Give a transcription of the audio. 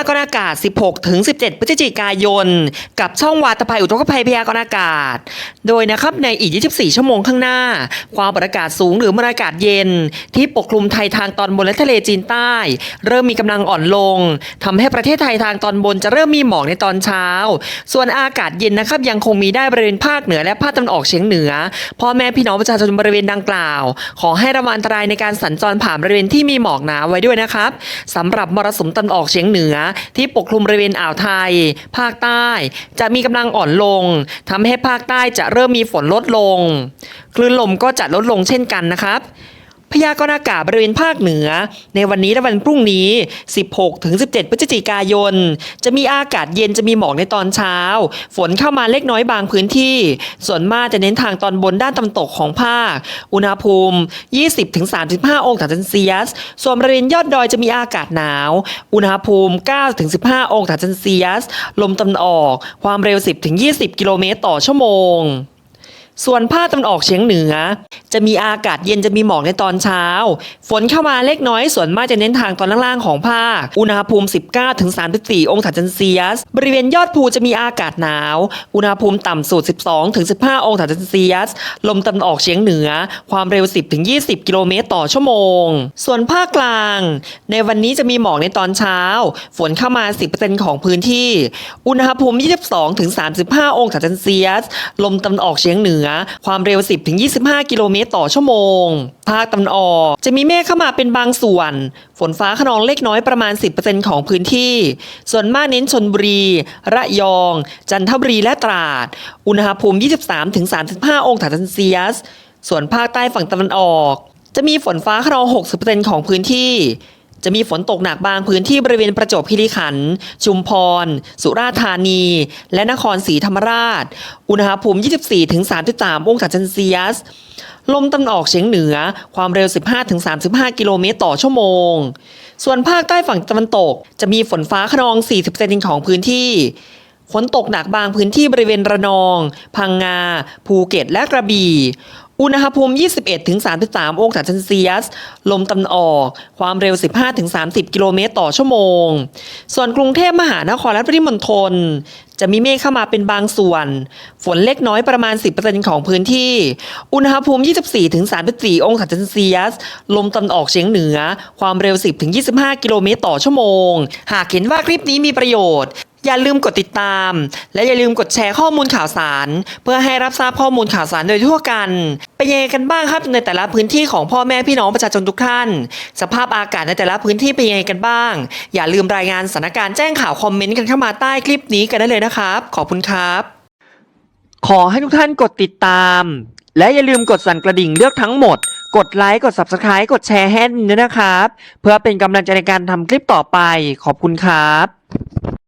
ากรณ์อากาศ 16 ถึง 17 พฤศจิกายน กับช่องวาตภัยอุทกภัยพยากรณ์อากาศ โดยนะครับในอีก 24 ชั่วโมงข้างหน้า ความกดอากาศสูงหรือมวลอากาศเย็น ที่ปกคลุมไทยทางตอนบนและทะเลจีนใต้ เริ่มมีกำลังอ่อนลงทำให้ประเทศไทยทางตอนบนจะเริ่มมีหมอกในตอนเช้า ส่วนอากาศเย็นนะครับยังคงมีได้บริเวณภาคเหนือและภาคตะวันออกเฉียงเหนือ พ่อแม่พี่น้องประชาชนบริเวณดังกล่าว ขอให้ระวังอันตรายในการสัญจรผ่านบริเวณที่มีหมอกหนาไว้ด้วยนะครับสำหรับมรสุมตะวันออกเฉียงเหนือที่ปกคลุมบริเวณอ่าวไทย ภาคใต้ จะมีกำลังอ่อนลงทำให้ภาคใต้จะเริ่มมีฝนลดลง คลื่นลมก็จะลดลงเช่นกันนะครับ พยากรณ์อากาศบริเวณภาคเหนือ ในวันนี้และวันพรุ่งนี้ 16-17 พฤศจิกายน จะมีอากาศเย็นจะมีหมอกในตอนเช้า ฝนเข้ามาเล็กน้อยบางพื้นที่ ส่วนมากจะเน้นทางตอนบนด้านตะวันตกของภาค อุณหภูมิ 20-35 องศาเซนเซียส ส่วนบริเวณยอดดอยจะมีอากาศหนาว อุณหภูมิ 9-15 องศาเซนเซียส ลมตะวันออก ความเร็ว 10-20 กิโลเมตรต่อชั่วโมง ส่วนภาคตะวันออกเฉียงเหนือ จะมีอากาศเย็นจะมีหมอกในตอนเช้า ฝนเข้ามาเล็กน้อยส่วนมากจะเน้นทางตอนล่างๆของภาค อุณหภูมิ 19ถึง34 องศาเซนเซียส บริเวณยอดภูจะมีอากาศหนาว อุณหภูมิต่ำสุด 12ถึง15 องศาเซนเซียส ลมตะวันออกเฉียงเหนือ ความเร็ว 10ถึง20 กิโลเมตรต่อชั่วโมง ส่วนภาคกลาง ในวันนี้จะมีหมอกในตอนเช้า ฝนเข้ามา 10%ของพื้นที่ อุณหภูมิ 22ถึง35 องศาเซนเซียส ลมตะวันออกเฉียงเหนือความเร็ว 10ถึง25 กิโลเมตรต่อชั่วโมง ภาคตะวันออกจะมีเมฆเข้ามาเป็นบางส่วน ฝนฟ้าขนองเล็กน้อยประมาณ 10%ของพื้นที่ ส่วนมากเน้นชนบุรี ระยอง จันทบุรีและตราด อุณหภูมิ 23ถึง35 องศาเซนเซียส ส่วนภาคใต้ฝั่งตะวันออก จะมีฝนฟ้าขนอง 60%ของพื้นที่ จะมีฝนตกหนักบางพื้นที่บริเวณประจวบคีรีขันธ์ชุมพร สุราษฎร์ธานี และนครศรีธรรมราช อุณหภูมิ 24-33 องศาเซนเซียส ลมตะวันออกเฉียงเหนือความเร็ว 15-35 กิโลเมตรต่อชั่วโมง ส่วนภาคใต้ฝั่งตะวันตก จะมีฝนฟ้าขนอง 40เซนของพื้นที่ ฝนตกหนักบางพื้นที่บริเวณระนอง พังงา ภูเก็ต และกระบี่ อุณหภูมิ 21-33 องศาเซนเซียส ลมตะวันออก ความเร็ว 15-30 กิโลเมตรต่อชั่วโมง ส่วนกรุงเทพมหานครและปริมณฑลจะมีเมฆเข้ามาเป็นบางส่วน ฝนเล็กน้อยประมาณ 10%ของพื้นที่ อุณหภูมิ 24-34 องศาเซนเซียส ลมตะวันออกเฉียงเหนือ ความเร็ว 10-25 กิโลเมตรต่อชั่วโมง หากเห็นว่าคลิปนี้มีประโยชน์ อย่าลืมกดติดตาม และอย่าลืมกดแชร์ข้อมูลข่าวสาร เพื่อให้รับทราบข้อมูลข่าวสารโดยทั่วกัน เป็นยังไงกันบ้างครับในแต่ละพื้นที่ของพ่อแม่พี่น้องประชาชนทุกท่าน สภาพอากาศในแต่ละพื้นที่เป็นยังไงกันบ้าง อย่าลืมรายงานสถานการณ์แจ้งข่าวคอมเมนต์กันเข้ามาใต้คลิปนี้กันได้เลยนะครับ ขอบคุณครับ ขอให้ทุกท่านกดติดตาม และอย่าลืมกดสั่นกระดิ่งเลือกทั้งหมด กดไลค์กด subscribe กดแชร์ให้ด้วยนะครับ เพื่อเป็นกำลังใจในการทำคลิปต่อไปขอบคุณครับ